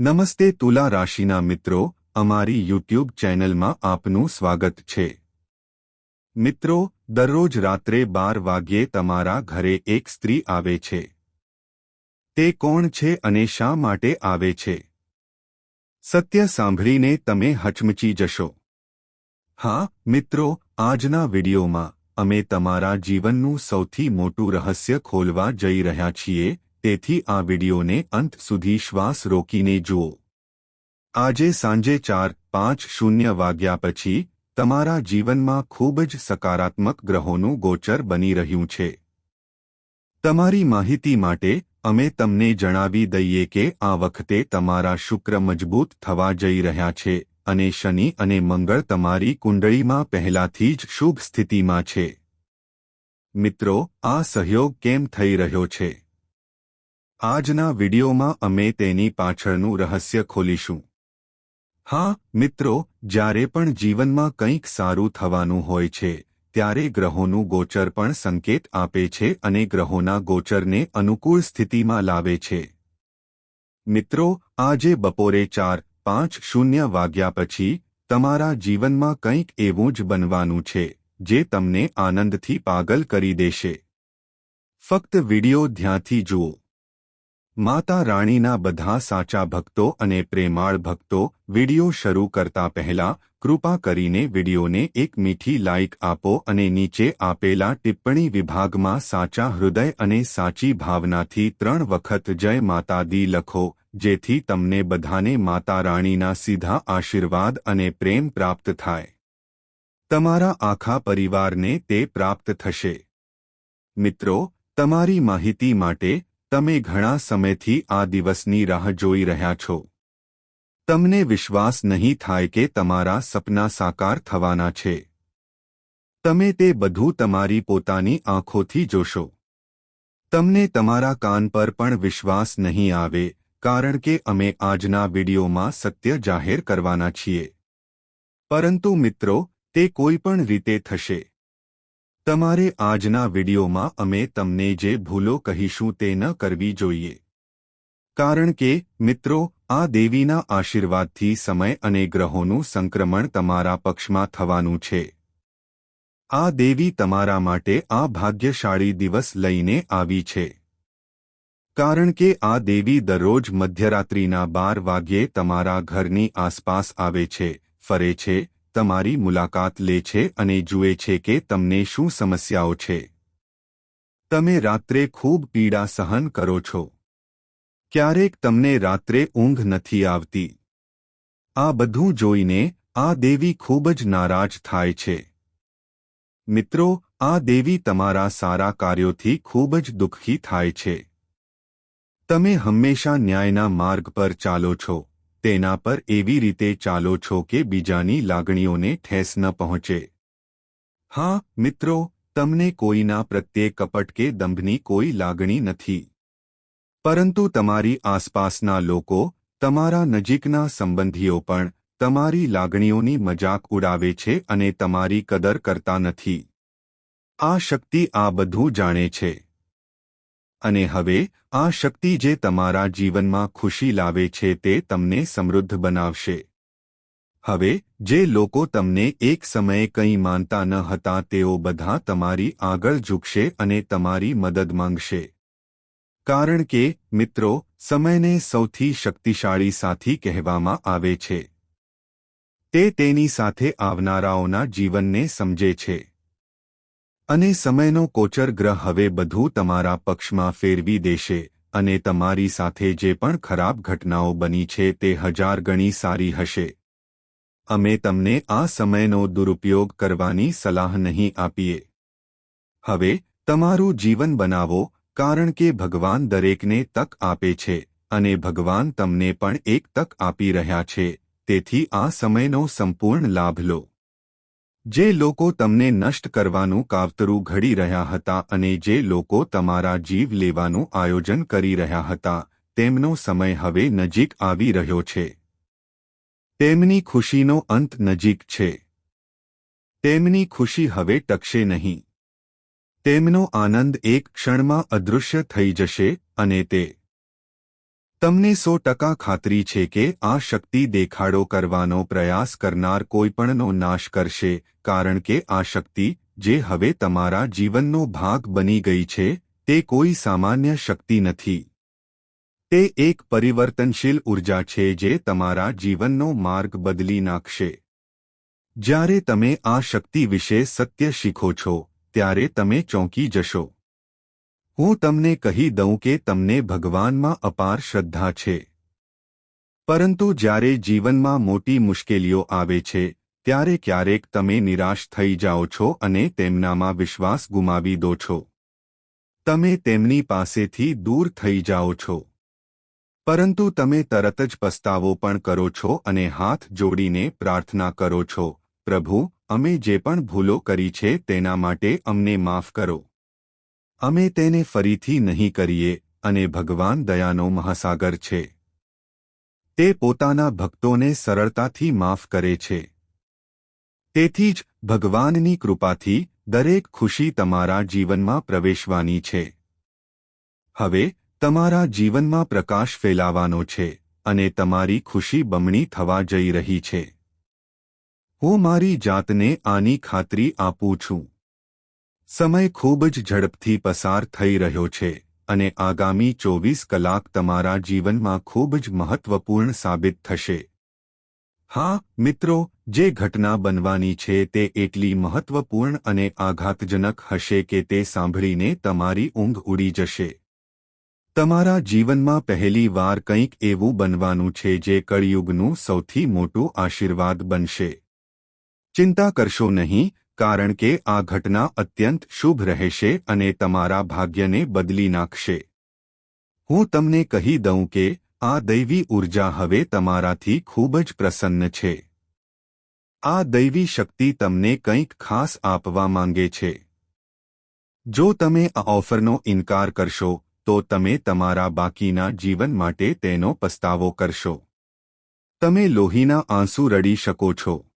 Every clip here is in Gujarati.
નમસ્તે તુલા રાશિના મિત્રો, અમારી યુટ્યુબ ચેનલમાં આપનું સ્વાગત છે. મિત્રો, દરરોજ રાત્રે બાર વાગ્યે તમારા ઘરે એક સ્ત્રી આવે છે. તે કોણ છે અને શા માટે આવે છે? સત્ય સાંભળીને તમે હચમચી જશો. હા, મિત્રો, આજના વિડિયોમાં અમે તમારા જીવનનું સૌથી મોટું રહસ્ય ખોલવા જઈ રહ્યા છીએ તેથી આ વિડીયોને અંત સુધી શ્વાસ રોકીને જુઓ. આજે સાંજે ચાર પાંચ શૂન્ય વાગ્યા પછી તમારા જીવનમાં ખૂબ જ સકારાત્મક ગ્રહોનું ગોચર બની રહ્યું છે. તમારી માહિતી માટે અમે તમને જણાવી દઈએ કે આ વખતે તમારા શુક્ર મજબૂત થવા જઈ રહ્યા છે અને શનિ અને મંગળ તમારી કુંડળીમાં પહેલાથી જ શુભ સ્થિતિમાં છે. મિત્રો, આ સહયોગ કેમ થઈ રહ્યો છે? આજના વિડિયોમાં અમે તેની પાછળનું રહસ્ય ખોલીશું. હા, મિત્રો, જ્યારે પણ જીવનમાં કંઈક સારું થવાનું હોય છે, ત્યારે ગ્રહોનું ગોચર પણ સંકેત આપે છે અને ગ્રહોના ગોચરને અનુકૂળ સ્થિતિમાં લાવે છે. મિત્રો, આજે બપોરે ચાર, પાંચ શૂન્ય વાગ્યા પછી, તમારા જીવનમાં કંઈક એવું જ બનવાનું છે, જે તમને આનંદથી પાગલ કરી દેશે. ફક્ત વિડિયો ધ્યાનથી જુઓ. માતા રાણીના બધા સાચા ભક્તો અને પ્રેમાળ ભક્તો વિડિયો શરૂ કરતા પહેલા કૃપા કરીને વિડિયોને એક મીઠી લાઇક આપો અને નીચે આપેલા ટિપ્પણી વિભાગમાં સાચા હૃદય અને સાચી ભાવનાથી ત્રણ વખત જય માતા દી લખો, જેથી તમને બધાને માતા રાણીના સીધા આશીર્વાદ અને પ્રેમ પ્રાપ્ત થાય. તમારા આખા પરિવારને તે પ્રાપ્ત થશે. મિત્રો, તમારી માહિતી માટે તમે ઘણા સમયથી આ દિવસની રાહ જોઈ રહ્યા છો. તમને વિશ્વાસ નહીં થાય કે તમારા સપના સાકાર થવાના છે. તમે તે બધું તમારી પોતાની આંખોથી જોશો. તમને તમારા કાન પર પણ વિશ્વાસ નહીં આવે, કારણ કે અમે આજના વિડીયોમાં સત્ય જાહેર કરવાના છીએ. પરંતુ મિત્રો, તે કોઈ પણ રીતે થશે. તમારે આજના વિડીયોમાં અમે તમને જે ભૂલો કહીશું તે ન કરવી જોઈએ. કારણ કે, મિત્રો, આ દેવીના આશીર્વાદથી સમય અને ગ્રહોનું સંક્રમણ તમારા પક્ષમાં થવાનું છે. આ દેવી તમારા માટે આ ભાગ્યશાળી દિવસ લઈને આવી છે. કારણ કે આ દેવી દરરોજ મધ્યરાત્રિના બાર વાગ્યે તમારા ઘરની આસપાસ આવે છે, ફરે છે તમારી મુલાકાત લે છે અને જુએ છે કે તમને શું સમસ્યાઓ છે. તમે રાત્રે ખૂબ પીડા સહન કરો છો. ક્યારેક તમને રાત્રે ઊંઘ નથી આવતી. આ બધું જોઈને આ દેવી ખૂબ જ નારાજ થાય છે. મિત્રો, આ દેવી તમારા સારા કાર્યોથી ખૂબ જ દુઃખી થાય છે. તમે હંમેશા ન્યાયના માર્ગ પર ચાલો છો. તેના પર એવી રીતે ચાલો છો કે બીજાની લાગણીઓને ઠેસ ન પહોંચે. હા, મિત્રો, તમને કોઈના પ્રત્યે કપટ કે દંભની કોઈ લાગણી નથી. પરંતુ તમારી આસપાસના લોકો, તમારા નજીકના સંબંધીઓ પણ, તમારી લાગણીઓની મજાક ઉડાવે છે અને તમારી કદર કરતા નથી. આ શક્તિ આ બધું જાણે છે. અને હવે આ શક્તિ જે તમારા જીવનમાં ખુશી લાવે છે તે તમને સમૃદ્ધ બનાવશે. હવે, જે લોકો તમને એક સમયે કંઈ માનતા ન હતા તેઓ બધા તમારી આગળ ઝૂકશે અને તમારી મદદ માંગશે. કારણ કે, મિત્રો, સમયને સૌથી શક્તિશાળી સાથી કહેવામાં આવે છે. તે તેની સાથે આવનારાઓના જીવનને સમજે છે. અને સમયનો કોચર ગ્રહ હવે બધું તમારા પક્ષમાં ફેરવી દેશે, અને તમારી સાથે જે પણ ખરાબ ઘટનાઓ બની છે તે હજાર ગણી સારી હશે. અમે તમને આ સમયનો દુરુપયોગ કરવાની સલાહ નહીં આપીએ. હવે, તમારું જીવન બનાવો, કારણ કે ભગવાન દરેકને તક આપે છે, અને ભગવાન તમને પણ એક તક આપી રહ્યા છે, તેથી આ સમયનો સંપૂર્ણ લાભ લો. જે લોકો તમને નષ્ટ કરવાનું કાવતરું ઘડી રહ્યા હતા અને જે લોકો તમારા જીવ લેવાનું આયોજન કરી રહ્યા હતા, તેમનો સમય હવે નજીક આવી રહ્યો છે. તેમની ખુશીનો અંત નજીક છે. તેમની ખુશી હવે ટકશે નહીં. તેમનો આનંદ એક ક્ષણમાં અદૃશ્ય થઈ જશે અને તે તમને સો ટકા ખાતરી છે કે આ શક્તિ દેખાડો કરવાનો પ્રયાસ કરનાર કોઈપણનો નાશ કરશે, કારણ કે આ શક્તિ, જે હવે તમારા જીવનનો ભાગ બની ગઈ છે, તે કોઈ સામાન્ય શક્તિ નથી. તે એક પરિવર્તનશીલ ઊર્જા છે જે તમારા જીવનનો માર્ગ બદલી નાખશે. જ્યારે તમે આ શક્તિ વિશે સત્ય શીખો છો, ત્યારે તમે ચોંકી જશો. હું તમને કહી દઉં કે તમને ભગવાનમાં અપાર શ્રદ્ધા છે. પરંતુ જ્યારે જીવનમાં મોટી મુશ્કેલીઓ આવે છે, ત્યારે ક્યારેક તમે નિરાશ થઈ જાઓ છો અને તેમનામાં વિશ્વાસ ગુમાવી દો છો. તમે તેમની પાસેથી દૂર થઈ જાઓ છો. પરંતુ તમે તરત જ પસ્તાવો પણ કરો છો અને હાથ જોડીને પ્રાર્થના કરો છો, પ્રભુ, અમે જે પણ ભૂલો કરી છે તેના માટે અમને માફ કરો. અમે તેને ફરીથી નહીં કરીએ અને ભગવાન દયાનો મહાસાગર છે. તે પોતાના ભક્તોને સરળતાથી માફ કરે છે. તેથી જ ભગવાનની કૃપાથી દરેક ખુશી તમારા જીવનમાં પ્રવેશવાની છે. હવે, તમારા જીવનમાં પ્રકાશ ફેલાવાનો છે અને તમારી ખુશી બમણી થવા જઈ રહી છે. હું મારી જાતને આની ખાતરી આપું છું. સમય ખૂબ જ ઝડપથી પસાર થઈ રહ્યો છે અને આગામી ચોવીસ કલાક તમારા જીવનમાં ખૂબ જ મહત્વપૂર્ણ સાબિત થશે. હા, મિત્રો, જે ઘટના બનવાની છે તે એટલી મહત્વપૂર્ણ અને આઘાતજનક હશે કે તે સાંભળીને તમારી ઊંઘ ઉડી જશે. તમારા જીવનમાં પહેલી વાર કંઈક એવું બનવાનું છે જે કળિયુગનું સૌથી મોટું આશીર્વાદ બનશે. ચિંતા કરશો નહીં કારણ કે આ ઘટના અત્યંત શુભ રહેશે અને તમારા ભાગ્યને બદલી નાખશે. હું તમને કહી દઉં કે આ દૈવી ઊર્જા હવે તમારાથી ખૂબ જ પ્રસન્ન છે. આ દૈવી શક્તિ તમને કંઈક ખાસ આપવા માંગે છે. જો તમે આ ઓફરનો ઇનકાર કરશો, તો તમે તમારા બાકીના જીવન માટે તેનો પસ્તાવો કરશો. તમે લોહીના આંસુ રડી શકો છો.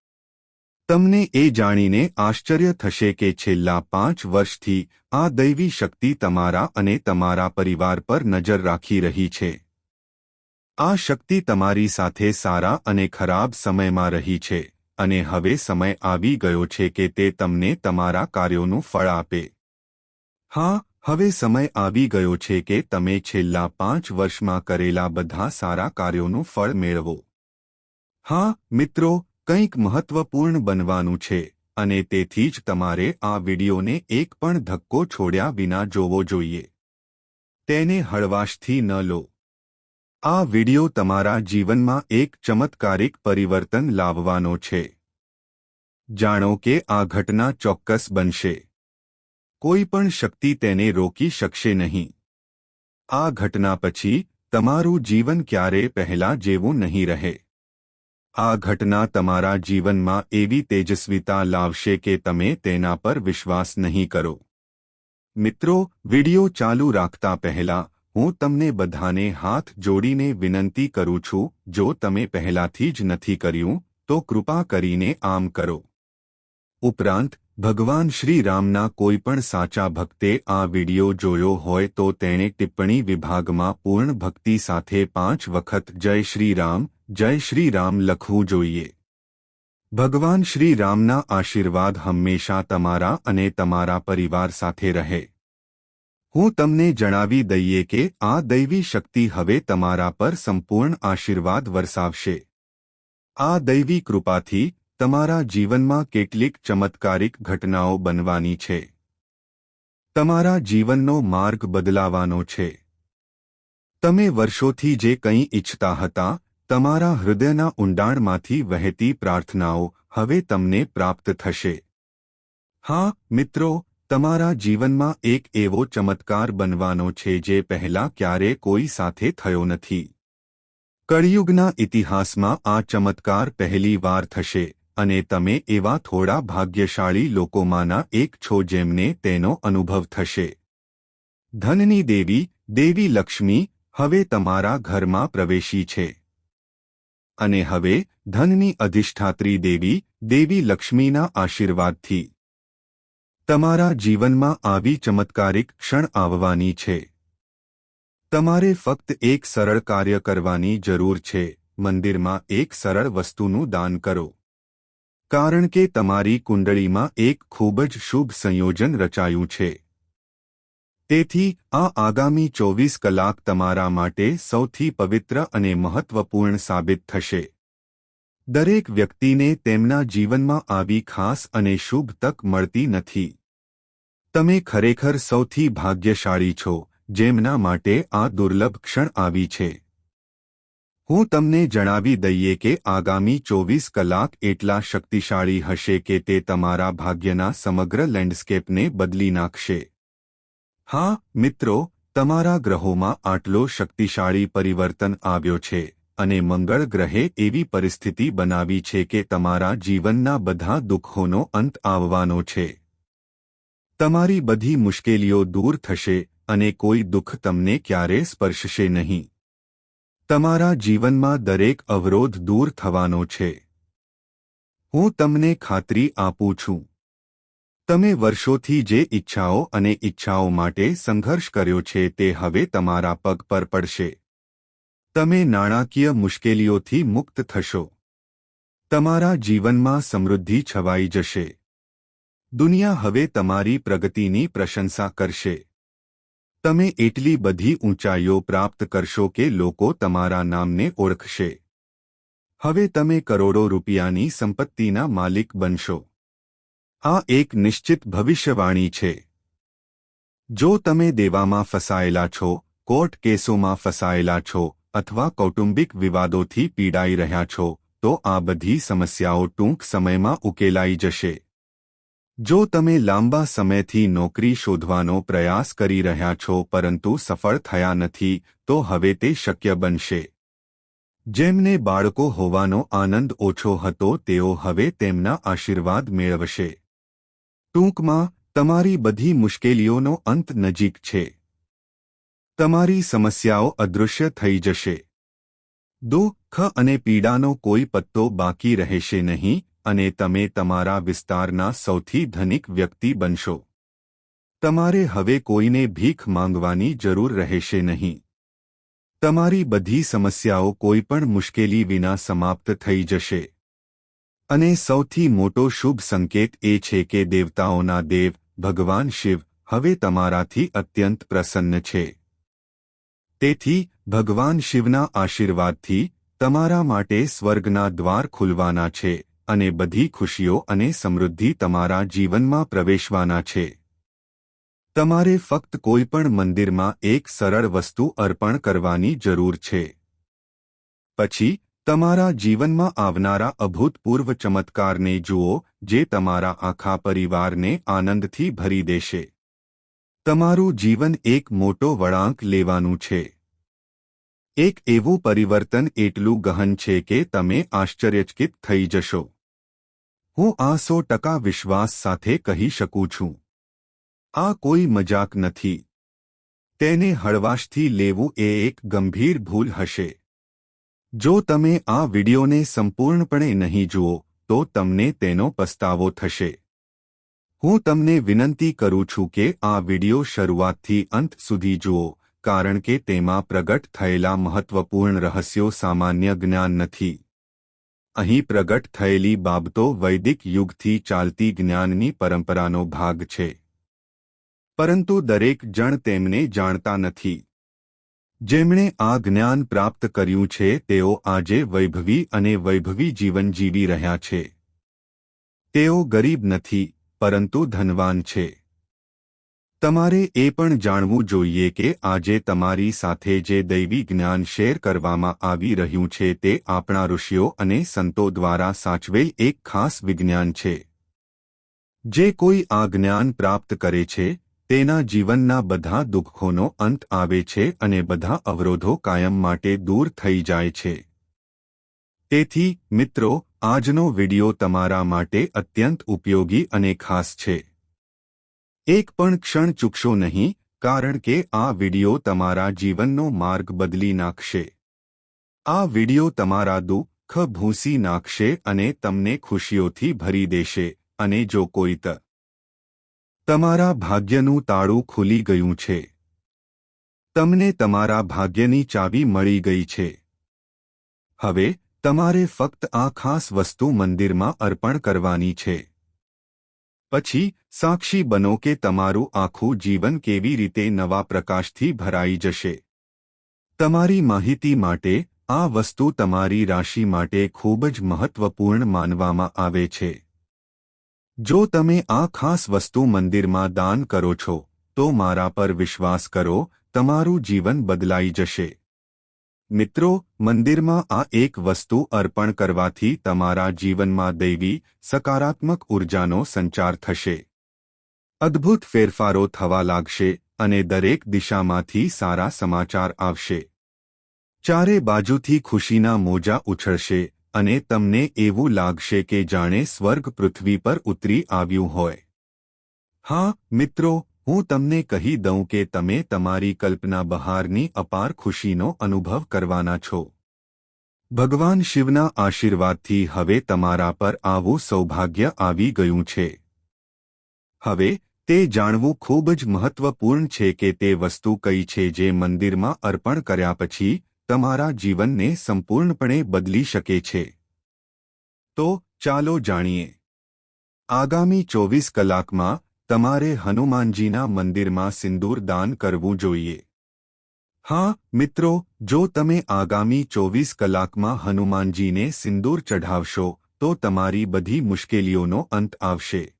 તમને એ જાણીને આશ્ચર્ય થશે કે છેલ્લા પાંચ વર્ષથી આ દૈવી શક્તિ તમારા અને તમારા પરિવાર પર નજર રાખી રહી છે. આ શક્તિ તમારી સાથે સારા અને ખરાબ સમયમાં રહી છે, અને હવે સમય આવી ગયો છે કે તે તમને તમારા કાર્યોનું ફળ આપે. હા, હવે સમય આવી ગયો છે કે તમે છેલ્લા પાંચ વર્ષમાં કરેલા બધા સારા કાર્યોનું ફળ મેળવો. હા, મિત્રો કંઈક મહત્વપૂર્ણ બનવાનું છે અને તેથી જ તમારે આ વિડિયોને એક પણ ધક્કો છોડ્યા વિના જોવો જોઈએ. તેને હળવાશથી ન લો. આ વિડિયો તમારા જીવનમાં એક ચમત્કારિક પરિવર્તન લાવવાનો છે. જાણો કે આ ઘટના ચોક્કસ બનશે. કોઈ પણ શક્તિ તેને રોકી શકશે નહીં. આ ઘટના પછી તમારું જીવન ક્યારે પહેલા જેવું નહીં રહે. આ ઘટના તમારા જીવનમાં એવી તેજસ્વીતા લાવશે કે તમે તેના પર વિશ્વાસ નહીં કરો. મિત્રો, વિડિયો ચાલુ રાખતા પહેલા, હું તમને બધાને હાથ જોડીને વિનંતી કરું છું, જો તમે પહેલાથી જ નથી કર્યું, તો કૃપા કરીને આમ કરો. ઉપરાંત, ભગવાન શ્રી રામના કોઈપણ સાચા ભક્તે આ વિડિયો જોયો હોય તો તેણે ટિપ્પણી વિભાગમાં પૂર્ણ ભક્તિ સાથે પાંચ વખત જય શ્રી રામ જય શ્રી રામ લખવું જોઈએ. ભગવાન શ્રી રામના આશીર્વાદ હંમેશા તમારા અને તમારા પરિવાર સાથે રહે. હું તમને જણાવી દઈએ કે આ દૈવી શક્તિ હવે તમારા પર સંપૂર્ણ આશીર્વાદ વરસાવશે. આ દૈવી કૃપાથી તમારા જીવનમાં કેટલીક ચમત્કારિક ઘટનાઓ બનવાની છે. તમારા જીવનનો માર્ગ બદલાવાનો છે. તમે વર્ષોથી જે કંઈ ઇચ્છતા હતા તમારા હૃદયના ઊંડાણમાંથી વહેતી પ્રાર્થનાઓ હવે તમને પ્રાપ્ત થશે. હા, મિત્રો, તમારા જીવનમાં એક એવો ચમત્કાર બનવાનો છે જે પહેલા ક્યારે કોઈ સાથે થયો નથી. કળિયુગના ઇતિહાસમાં આ ચમત્કાર પહેલી વાર થશે અને તમે એવા થોડા ભાગ્યશાળી લોકોમાંના એક છો જેમને તેનો અનુભવ થશે. ધનની દેવી દેવી લક્ષ્મી, હવે તમારા ઘરમાં પ્રવેશી છે. અને હવે ધનની અધિષ્ઠાત્રી દેવી દેવી લક્ષ્મીના આશીર્વાદથી. તમારા જીવનમાં આવી ચમત્કારિક ક્ષણ આવવાની છે. તમારે ફક્ત એક સરળ કાર્ય કરવાની જરૂર છે. મંદિરમાં એક સરળ વસ્તુનું દાન કરો. કારણ કે તમારી કુંડળીમાં એક ખૂબ જ શુભ સંયોજન રચાયું છે. તેથી, આ આગામી ચોવીસ કલાક તમારા માટે સૌથી પવિત્ર અને મહત્વપૂર્ણ સાબિત થશે. દરેક વ્યક્તિને તેમના જીવનમાં આવી ખાસ અને શુભ તક મળતી નથી. તમે ખરેખર સૌથી ભાગ્યશાળી છો, જેમના માટે આ દુર્લભ ક્ષણ આવી છે. હું તમને જણાવી દઈએ કે આગામી ચોવીસ કલાક એટલા શક્તિશાળી હશે કે તે તમારા ભાગ્યના સમગ્ર લેન્ડસ્કેપને બદલી નાખશે. હા, મિત્રો, તમારા ગ્રહોમાં આટલો શક્તિશાળી પરિવર્તન આવ્યો છે અને મંગળ ગ્રહે એવી પરિસ્થિતિ બનાવી છે કે તમારા જીવનના બધા દુઃખોનો અંત આવવાનો છે. તમારી બધી મુશ્કેલીઓ દૂર થશે અને કોઈ દુઃખ તમને ક્યારે સ્પર્શશે નહીં. તમારા જીવનમાં દરેક અવરોધ દૂર થવાનો છે. હું તમને ખાતરી આપું છું. તમે વર્ષોથી જે ઈચ્છાઓ અને ઈચ્છાઓ માટે સંઘર્ષ કર્યો છે તે હવે તમારા પગ પર પડશે. તમે નાણાકીય મુશ્કેલીઓથી મુક્ત થશો. તમારા જીવનમાં સમૃદ્ધિ છવાઈ જશે. દુનિયા હવે તમારી પ્રગતિની પ્રશંસા કરશે. તમે એટલી બધી ઊંચાઈઓ પ્રાપ્ત કરશો કે લોકો તમારા નામને ઓળખશે. હવે તમે કરોડો રૂપિયાની સંપત્તિના માલિક બનશો. આ એક નિશ્ચિત ભવિષ્યવાણી છે. જો તમે દેવામાં ફસાયેલા છો, કોર્ટ કેસોમાં ફસાયેલા છો, અથવા કૌટુંબિક વિવાદોથી પીડાઈ રહ્યા છો, તો આ બધી સમસ્યાઓ ટૂંક સમયમાં ઉકેલાઈ જશે. જો તમે લાંબા સમયથી નોકરી શોધવાનો પ્રયાસ કરી રહ્યા છો પરંતુ સફળ થયા નથી, તો હવે તે શક્ય બનશે. જેમને બાળકો હોવાનો આનંદ ઓછો હતો, તેઓ હવે તેમના આશીર્વાદ મેળવશે. ટૂંકમાં, તમારી બધી મુશ્કેલીઓનો અંત નજીક છે. તમારી સમસ્યાઓ અદૃશ્ય થઈ જશે. દુઃખ અને પીડાનો કોઈ પત્તો બાકી રહેશે નહીં અને તમે તમારા વિસ્તારના સૌથી ધનિક વ્યક્તિ બનશો. તમારે હવે કોઈને ભીખ માંગવાની જરૂર રહેશે નહીં. તમારી બધી સમસ્યાઓ કોઈપણ મુશ્કેલી વિના સમાપ્ત થઈ જશે. અને સૌથી મોટો શુભ સંકેત એ છે કે દેવતાઓના દેવ, ભગવાન શિવ, હવે તમારાથી અત્યંત પ્રસન્ન છે. તેથી, ભગવાન શિવના આશીર્વાદથી, તમારા માટે સ્વર્ગના દ્વાર ખુલવાના છે, અને બધી ખુશીઓ અને સમૃદ્ધિ તમારા જીવનમાં પ્રવેશવાના છે. તમારે ફક્ત કોઈપણ મંદિરમાં એક સરળ વસ્તુ અર્પણ કરવાની જરૂર છે. પછી તમારા જીવનમાં આવનારા અભૂતપૂર્વ ચમત્કારને જુઓ, જે તમારા આખા પરિવારને આનંદથી ભરી દેશે. તમારું જીવન એક મોટો વળાંક લેવાનું છે. એક એવું પરિવર્તન એટલું ગહન છે કે તમે આશ્ચર્યચકિત થઈ જશો. હું આ સો ટકા વિશ્વાસ સાથે કહી શકું છું. આ કોઈ મજાક નથી. તેને હળવાશથી લેવું એ એક ગંભીર ભૂલ હશે. જો તમે આ વિડિયોને સંપૂર્ણપણે નહીં જુઓ, તો તમને તેનો પસ્તાવો થશે. હું તમને વિનંતી કરું છું કે આ વિડિયો શરૂઆતથી અંત સુધી જુઓ, કારણ કે તેમાં પ્રગટ થયેલા મહત્વપૂર્ણ રહસ્યો સામાન્ય જ્ઞાન નથી. અહીં પ્રગટ થયેલી બાબતો વૈદિક યુગથી ચાલતી જ્ઞાનની પરંપરાનો ભાગ છે. પરંતુ દરેક જણ તેમને જાણતા નથી. જેમણે આ જ્ઞાન પ્રાપ્ત કર્યું છે, તેઓ આજે વૈભવી અને વૈભવી જીવન જીવી રહ્યા છે. તેઓ ગરીબ નથી, પરંતુ ધનવાન છે. તમારે એ પણ જાણવું જોઈએ કે આજે તમારી સાથે જે દૈવી જ્ઞાન શેર કરવામાં આવી રહ્યું છે, તે આપણા ઋષિઓ અને સંતો દ્વારા સાચવેલ એક ખાસ વિજ્ઞાન છે. જે કોઈ આ જ્ઞાન પ્રાપ્ત કરે છે તેના જીવનના બધા દુઃખોનો અંત આવે છે અને બધા અવરોધો કાયમ માટે દૂર થઈ જાય છે. તેથી, મિત્રો, આજનો વિડિયો તમારા માટે અત્યંત ઉપયોગી અને ખાસ છે. એક પણ ક્ષણ ચૂકશો નહીં, કારણ કે આ વિડિયો તમારા જીવનનો માર્ગ બદલી નાખશે. આ વિડિયો તમારા દુઃખ ભૂંસી નાખશે અને તમને ખુશીઓથી ભરી દેશે, અને જો કોઈ ત તમારા ભાગ્યનું તાળું ખુલી ગયું છે. તમને તમારા ભાગ્યની ચાવી મળી ગઈ છે. હવે, તમારે ફક્ત આ ખાસ વસ્તુ મંદિરમાં અર્પણ કરવાની છે. પછી, સાક્ષી બનો કે તમારું આખું જીવન કેવી રીતે નવા પ્રકાશથી ભરાઈ જશે. તમારી માહિતી માટે, આ વસ્તુ તમારી રાશિ માટે ખૂબ જ મહત્વપૂર્ણ માનવામાં આવે છે. જો તમે આ ખાસ વસ્તુ મંદિરમાં દાન કરો છો, તો મારા પર વિશ્વાસ કરો, તમારું જીવન બદલાઈ જશે. મિત્રો, મંદિરમાં આ એક વસ્તુ અર્પણ કરવાથી તમારા જીવનમાં દૈવી સકારાત્મક ઉર્જાનો સંચાર થશે. અદ્ભુત ફેરફારો થવા લાગશે અને દરેક દિશામાંથી સારા સમાચાર આવશે. ચારે બાજુથી ખુશીના મોજા ઉછળશે અને તમને એવું લાગશે કે જાણે સ્વર્ગ પૃથ્વી પર ઉતરી આવ્યું હોય. હા, મિત્રો, હું તમને કહી દઉં કે તમે તમારી કલ્પના બહારની અપાર ખુશીનો અનુભવ કરવાના છો. ભગવાન શિવના આશીર્વાદથી હવે તમારા પર આવું સૌભાગ્ય આવી ગયું છે. હવે, તે જાણવું ખૂબ જ મહત્વપૂર્ણ છે કે તે વસ્તુ કઈ છે જે મંદિરમાં અર્પણ કર્યા પછી તમારા જીવનને સંપૂર્ણપણે બદલી શકે છે. તો ચાલો જાણીએ. આગામી ચોવીસ કલાકમાં તમારે હનુમાનજીના મંદિરમાં સિંદૂર દાન કરવું જોઈએ. હા, મિત્રો, જો તમે આગામી ચોવીસ કલાકમાં હનુમાનજીને સિંદૂર ચઢાવશો, તો તમારી બધી મુશ્કેલીઓનો અંત આવશે.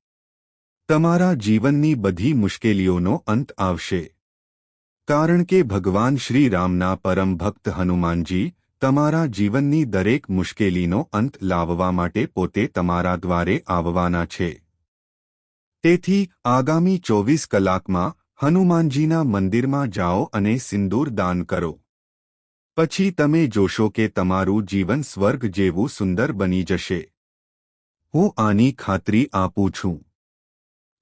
તમારા જીવનની બધી મુશ્કેલીઓનો અંત આવશે. કારણ કે ભગવાન શ્રી રામના પરમ ભક્ત હનુમાનજી તમારા જીવનની દરેક મુશ્કેલીનો અંત લાવવા માટે પોતે તમારા દ્વારે આવવાના છે. તેથી, આગામી ચોવીસ કલાકમાં હનુમાનજીના મંદિરમાં જાઓ અને સિંદૂર દાન કરો. પછી તમે જોશો કે તમારું જીવન સ્વર્ગ જેવું સુંદર બની જશે. હું આની ખાતરી આપું છું.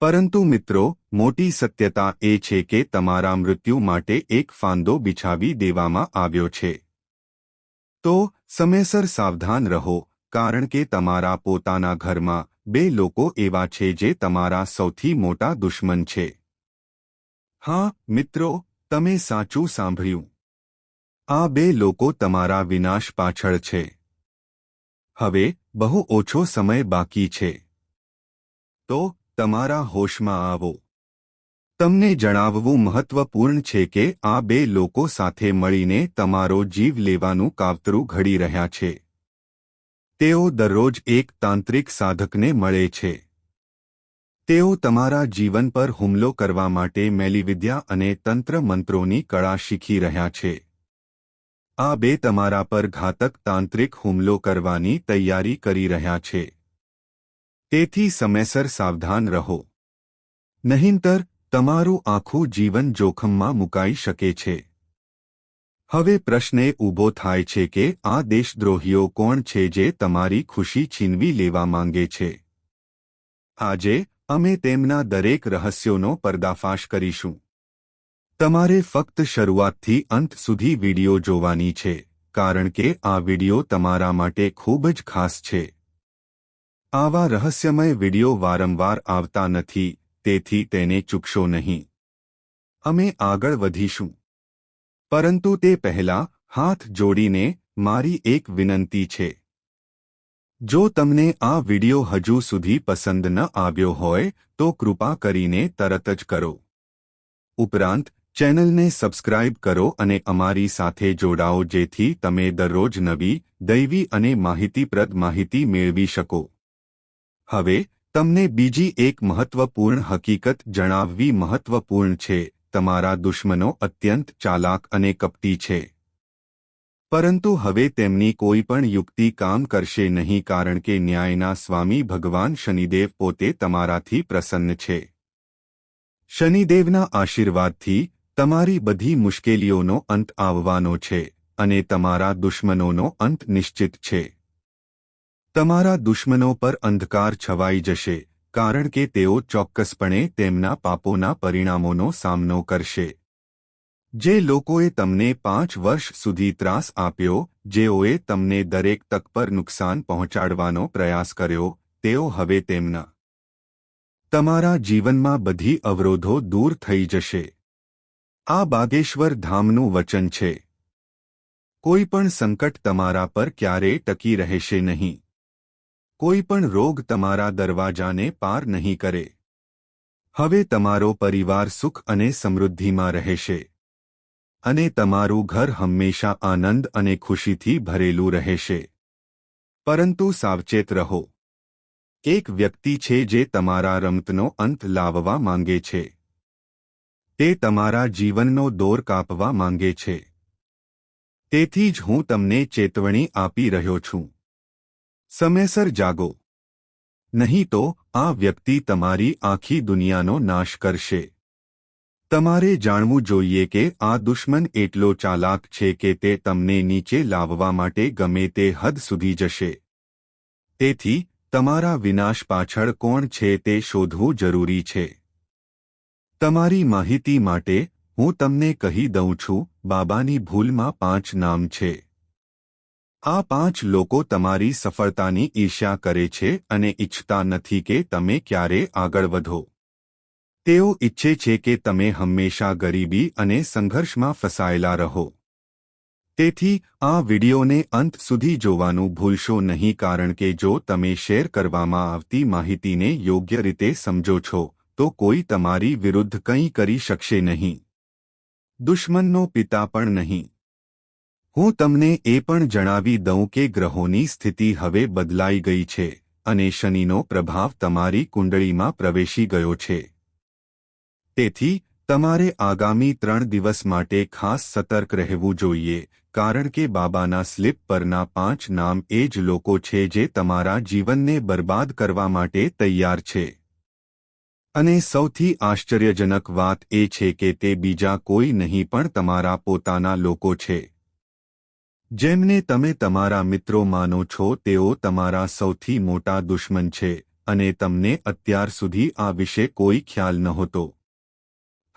પરંતુ મિત્રો મોટી સત્યતા એ છે કે તમારા મૃત્યુ માટે એક ફાંદો બિછાવી દેવામાં આવ્યો છે. તો, સમયસર સાવધાન રહો, કારણ કે તમારા પોતાના ઘરમાં બે લોકો એવા છે જે તમારા સૌથી મોટા દુશ્મન છે. હા, મિત્રો, તમે સાચું સાંભળ્યું. આ બે લોકો તમારા વિનાશ પાછળ છે. હવે, બહુ ઓછો સમય બાકી છે. તો, તમારા હોશમાં આવો. તમને જણાવવું મહત્વપૂર્ણ છે કે આ બે લોકો સાથે મળીને તમારો જીવ લેવાનું કાવતરું ઘડી રહ્યા છે. તેઓ દરરોજ એક તાંત્રિક સાધકને મળે છે. તેઓ તમારા જીવન પર હુમલો કરવા માટે મેલીવિદ્યા અને તંત્ર મંત્રોની કળા શીખી રહ્યા છે. આ બે તમારા પર ઘાતક તાંત્રિક હુમલો કરવાની તૈયારી કરી રહ્યા છે. તેથી સમયસર સાવધાન રહો. નહીંતર તમારું આખું જીવન જોખમમાં મુકાઈ શકે છે. હવે પ્રશ્ન ઊભો થાય છે કે આ દેશદ્રોહીઓ કોણ છે જે તમારી ખુશી છીનવી લેવા માંગે છે? આજે અમે તેમના દરેક રહસ્યોનો પર્દાફાશ કરીશું. તમારે ફક્ત શરૂઆતથી અંત સુધી વિડિયો જોવાની છે, કારણ કે આ વિડિયો તમારા માટે ખૂબ જ ખાસ છે. આવા રહસ્યમય વિડિયો વારંવાર આવતા નથી તેથી તેને ચૂકશો નહીં. અમે આગળ વધીશું. પરંતુ તે પહેલા હાથ જોડીને મારી એક વિનંતી છે. જો તમને આ વિડિયો હજુ સુધી પસંદ ન આવ્યો હોય, તો કૃપા કરીને તરત જ કરો. ઉપરાંત, ચેનલને સબસ્ક્રાઇબ કરો અને અમારી સાથે જોડાઓ જેથી તમે દરરોજ નવી, દૈવી અને માહિતીપ્રદ માહિતી મેળવી શકો. હવે તમને બીજી એક મહત્વપૂર્ણ હકીકત જણાવવી મહત્વપૂર્ણ છે. તમારા દુશ્મનો અત્યંત ચાલાક અને કપટી છે. પરંતુ હવે તેમની કોઈ પણ યુક્તિ કામ કરશે નહીં કારણ કે ન્યાયના સ્વામી ભગવાન શનિદેવ પોતે તમારાથી પ્રસન્ન છે. શનિદેવના આશીર્વાદથી તમારી બધી મુશ્કેલીઓનો અંત આવવાનો છે અને તમારા દુશ્મનોનો અંત નિશ્ચિત છે. તમારા દુશ્મનો પર અંધકાર છવાઈ જશે, કારણ કે તેઓ ચોક્કસપણે તેમના પાપોના પરિણામોનો સામનો કરશે. જે લોકોએ તમને પાંચ વર્ષ સુધી ત્રાસ આપ્યો, જેઓએ તમને દરેક તક પર નુકસાન પહોંચાડવાનો પ્રયાસ કર્યો, તેઓ હવે તેમના તમારા જીવનમાં બધી અવરોધો દૂર થઈ જશે. આ બાગેશ્વર ધામનું વચન છે. કોઈ પણ સંકટ તમારા પર ક્યારેય ટકી રહેશે નહીં. કોઈ પણ રોગ તમારા દરવાજાને પાર નહીં કરે. હવે તમારો પરિવાર સુખ અને સમૃદ્ધિમાં રહેશે. અને તમારું ઘર હંમેશા આનંદ અને ખુશીથી ભરેલું રહેશે. પરંતુ સાવચેત રહો. એક વ્યક્તિ છે જે તમારા રમતનો અંત લાવવા માંગે છે. તે તમારા જીવનનો દોર કાપવા માંગે છે. તેથી જ હું તમને ચેતવણી આપી રહ્યો છું. સમયસર જાગો. નહીં તો આ વ્યક્તિ તમારી આખી દુનિયાનો નાશ કરશે. તમારે જાણવું જોઈએ કે આ દુશ્મન એટલો ચાલાક છે કે તે તમને નીચે લાવવા માટે ગમે તે હદ સુધી જશે. તેથી, તમારા વિનાશ પાછળ કોણ છે તે શોધવું જરૂરી છે. તમારી માહિતી માટે હું તમને કહી દઉં છું, બાબાની ભૂલમાં પાંચ નામ છે. આ પાંચ લોકો તમારી સફળતાની ઈર્ષ્યા કરે છે અને ઇચ્છતા નથી કે તમે ક્યારે આગળ વધો. તેઓ ઈચ્છે છે કે તમે હંમેશા ગરીબી અને સંઘર્ષમાં ફસાયેલા રહો. તેથી, આ વિડિયોને અંત સુધી જોવાનું ભૂલશો નહીં કારણ કે જો તમે શેર કરવામાં આવતી માહિતીને યોગ્ય રીતે સમજો છો, તો કોઈ તમારી વિરુદ્ધ કંઈ કરી શકશે નહીં. દુશ્મનનો પિતા પણ નહીં. હું તમને એ પણ જણાવી દઉં કે ગ્રહોની સ્થિતિ હવે બદલાઈ ગઈ છે અને શનિનો પ્રભાવ તમારી કુંડળીમાં પ્રવેશી ગયો છે. તેથી, તમારે આગામી ત્રણ દિવસ માટે ખાસ સતર્ક રહેવું જોઈએ, કારણ કે બાબાના સ્લિપ પરના પાંચ નામ એ જ લોકો છે જે તમારા જીવનને બરબાદ કરવા માટે તૈયાર છે. અને સૌથી આશ્ચર્યજનક વાત એ છે કે તે બીજા કોઈ નહીં પણ તમારા પોતાના લોકો છે. જેમને તમે તમારા મિત્રો માનો છો, તેઓ તમારા સૌથી મોટા દુશ્મન છે, અને તમને અત્યાર સુધી આ વિશે કોઈ ખ્યાલ નહોતો.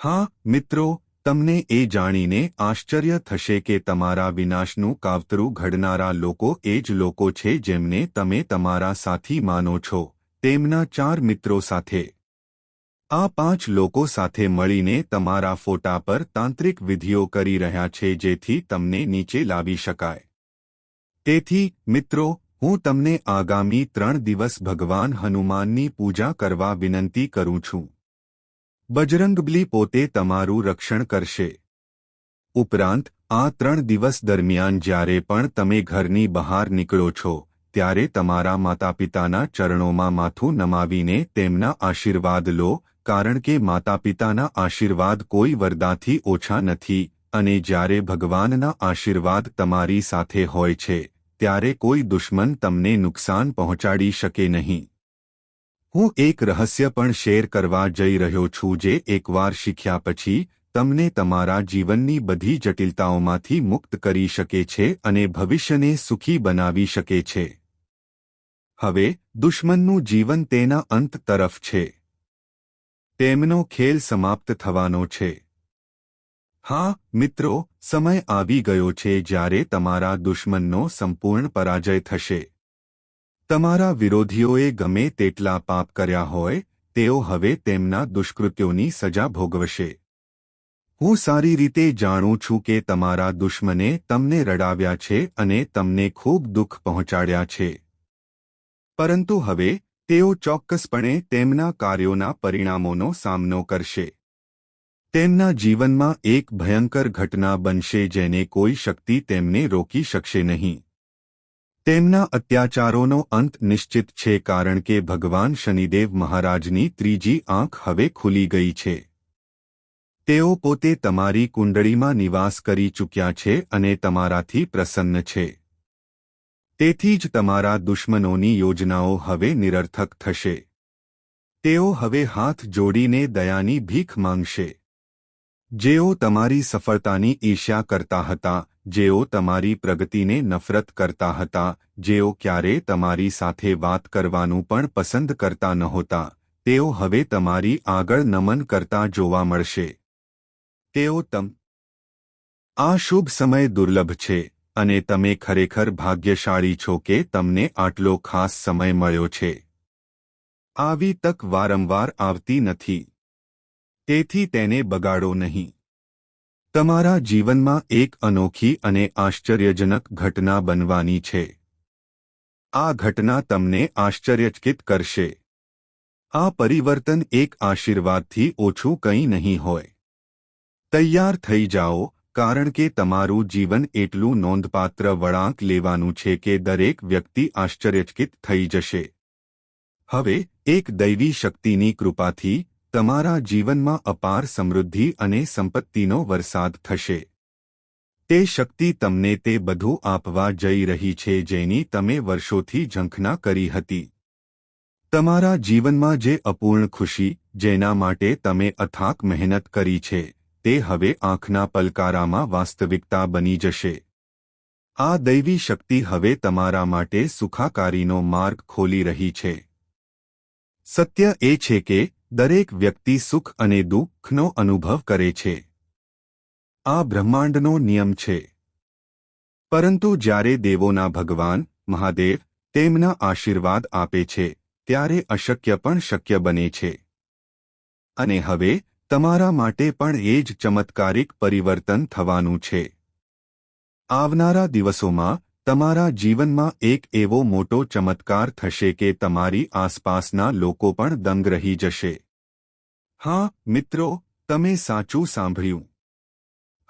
હા, મિત્રો, તમને એ જાણીને આશ્ચર્ય થશે કે તમારા વિનાશનું કાવતરું ઘડનારા લોકો એ જ લોકો છે જેમને તમે તમારા સાથી માનો છો, તેમના ચાર મિત્રો સાથે. આ પાંચ લોકો સાથે મળીને તમારા ફોટા પર તાંત્રિક વિધિઓ કરી રહ્યા છે જેથી તમને નીચે લાવી શકાય. તેથી, મિત્રો, હું તમને આગામી ત્રણ દિવસ ભગવાન હનુમાનની પૂજા કરવા વિનંતી કરું છું. બજરંગબલી પોતે તમારું રક્ષણ કરશે. ઉપરાંત, આ ત્રણ દિવસ દરમિયાન જ્યારે પણ તમે ઘરની બહાર નીકળો છો, ત્યારે તમારા માતાપિતાના ચરણોમાં માથું નમાવીને તેમના આશીર્વાદ લો કારણ કે માતાપિતાના આશીર્વાદ કોઈ વરદાથી ઓછા નથી, અને જ્યારે ભગવાનના આશીર્વાદ તમારી સાથે હોય છે, ત્યારે કોઈ દુશ્મન તમને નુકસાન પહોંચાડી શકે નહીં. હું એક રહસ્ય પણ શેર કરવા જઈ રહ્યો છું જે એકવાર શીખ્યા પછી, તમને તમારા જીવનની બધી જટિલતાઓમાંથી મુક્ત કરી શકે છે અને ભવિષ્યને સુખી બનાવી શકે છે. હવે, દુશ્મનનું જીવન તેના અંત તરફ છે. તેમનો ખેલ સમાપ્ત થવાનો છે. હા, મિત્રો, સમય આવી ગયો છે જ્યારે તમારા દુશ્મનનો સંપૂર્ણ પરાજય થશે. તમારા વિરોધીઓએ ગમે તેટલા પાપ કર્યા હોય, તેઓ હવે તેમના દુષ્કૃત્યોની સજા ભોગવશે. હું સારી રીતે જાણું છું કે તમારા દુશ્મને તમને રડાવ્યા છે અને તમને ખૂબ દુઃખ પહોંચાડ્યા છે. પરંતુ હવે તેઓ ચોક્કસપણે તેમના કાર્યોના પરિણામોનો સામનો કરશે. તેમના જીવનમાં એક ભયંકર ઘટના બનશે જેને કોઈ શક્તિ તેમને રોકી શકશે નહીં. તેમના અત્યાચારોનો અંત નિશ્ચિત છે કારણ કે ભગવાન શનિદેવ મહારાજની ત્રીજી આંખ હવે ખુલી ગઈ છે. તેઓ પોતે તમારી કુંડળીમાં નિવાસ કરી ચૂક્યા છે અને તમારાથી પ્રસન્ન છે. તેથી જ તમારા દુશ્મનોની યોજનાઓ હવે નિરર્થક થશે. તેઓ હવે હાથ જોડીને દયાની ભીખ માંગશે. જેઓ તમારી સફળતાની ઈર્ષ્યા કરતા હતા, જેઓ તમારી પ્રગતિને નફરત કરતા હતા, જેઓ ક્યારે તમારી સાથે વાત કરવાનું પણ પસંદ કરતા નહોતા, તેઓ હવે તમારી આગળ નમન કરતા જોવા મળશે. તેઓ તમ આ શુભ સમય દુર્લભ છે. અને તમે ખરેખર ભાગ્યશાળી છો કે તમને આટલો ખાસ સમય મળ્યો છે. આવી તક વારંવાર આવતી નથી. તેથી તેને બગાડો નહીં. તમારા જીવનમાં એક અનોખી અને આશ્ચર્યજનક ઘટના બનવાની છે. આ ઘટના તમને આશ્ચર્યચકિત કરશે. આ પરિવર્તન એક આશીર્વાદથી ઓછું કંઈ નહીં હોય. તૈયાર થઈ જાઓ કારણ કે તમારું જીવન એટલું નોંધપાત્ર વળાંક લેવાનું છે કે દરેક વ્યક્તિ આશ્ચર્યચકિત થઈ જશે. હવે, એક દૈવી શક્તિની કૃપાથી, તમારા જીવનમાં અપાર સમૃદ્ધિ અને સંપત્તિનો વરસાદ થશે. તે શક્તિ તમને તે બધું આપવા જઈ રહી છે જેની તમે વર્ષોથી ઝંખના કરી હતી. તમારા જીવનમાં જે અપૂર્ણ ખુશી, જેના માટે તમે અથાક મહેનત કરી છે. તે હવે આંખના પલકારામાં વાસ્તવિકતા બની જશે. આ દૈવી શક્તિ હવે તમારા માટે સુખાકારીનો માર્ગ ખોલી રહી છે. સત્ય એ છે કે, દરેક વ્યક્તિ સુખ અને દુઃખનો અનુભવ કરે છે. આ બ્રહ્માંડનો નિયમ છે. પરંતુ જ્યારે દેવોના ભગવાન, મહાદેવ, તેમના આશીર્વાદ આપે છે, ત્યારે અશક્ય પણ શક્ય બને છે. અને હવે તમારા માટે પણ એ જ ચમત્કારિક પરિવર્તન થવાનું છે. આવનારા દિવસોમાં તમારા જીવનમાં એક એવો મોટો ચમત્કાર થશે કે તમારી આસપાસના લોકો પણ દંગ રહી જશે. હા, મિત્રો, તમે સાચું સાંભળ્યું.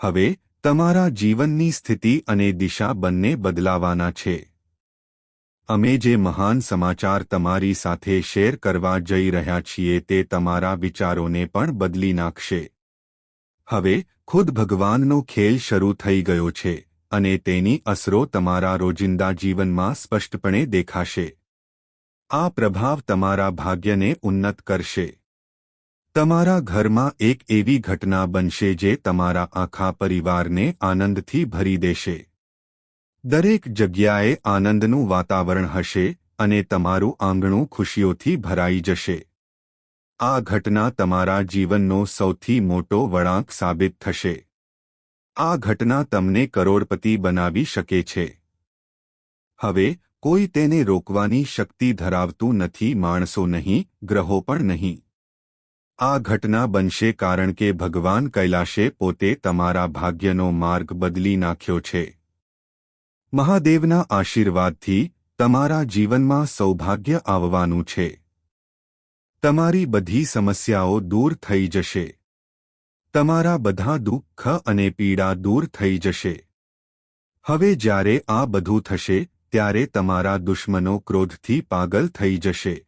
હવે તમારા જીવનની સ્થિતિ અને દિશા બંને બદલાવાના છે. અમે જે મહાન સમાચાર તમારી સાથે શેર કરવા જઈ રહ્યા છીએ તે તમારા વિચારોને પણ બદલી નાખશે. હવે, ખુદ ભગવાનનો ખેલ શરૂ થઈ ગયો છે, અને તેની અસરો તમારા રોજિંદા જીવનમાં સ્પષ્ટપણે દેખાશે. આ પ્રભાવ તમારા ભાગ્યને ઉન્નત કરશે. તમારા ઘરમાં એક એવી ઘટના બનશે જે તમારા આખા પરિવારને આનંદથી ભરી દેશે. દરેક જગ્યાએ આનંદનું વાતાવરણ હશે અને તમારું આંગણું ખુશીઓથી ભરાઈ જશે. આ ઘટના તમારા જીવનનો સૌથી મોટો વળાંક સાબિત થશે. આ ઘટના તમને કરોડપતિ બનાવી શકે છે. હવે, કોઈ તેને રોકવાની શક્તિ ધરાવતું નથી માણસો નહીં, ગ્રહો પણ નહીં. આ ઘટના બનશે કારણ કે ભગવાન કૈલાશે પોતે તમારા ભાગ્યનો માર્ગ બદલી નાખ્યો છે. મહાદેવના આશીર્વાદથી તમારા જીવનમાં સૌભાગ્ય આવવાનું છે. તમારી બધી સમસ્યાઓ દૂર થઈ જશે. તમારા બધા દુઃખ અને પીડા દૂર થઈ જશે. હવે જ્યારે આ બધું થશે, ત્યારે તમારા દુશ્મનો ક્રોધથી પાગલ થઈ જશે.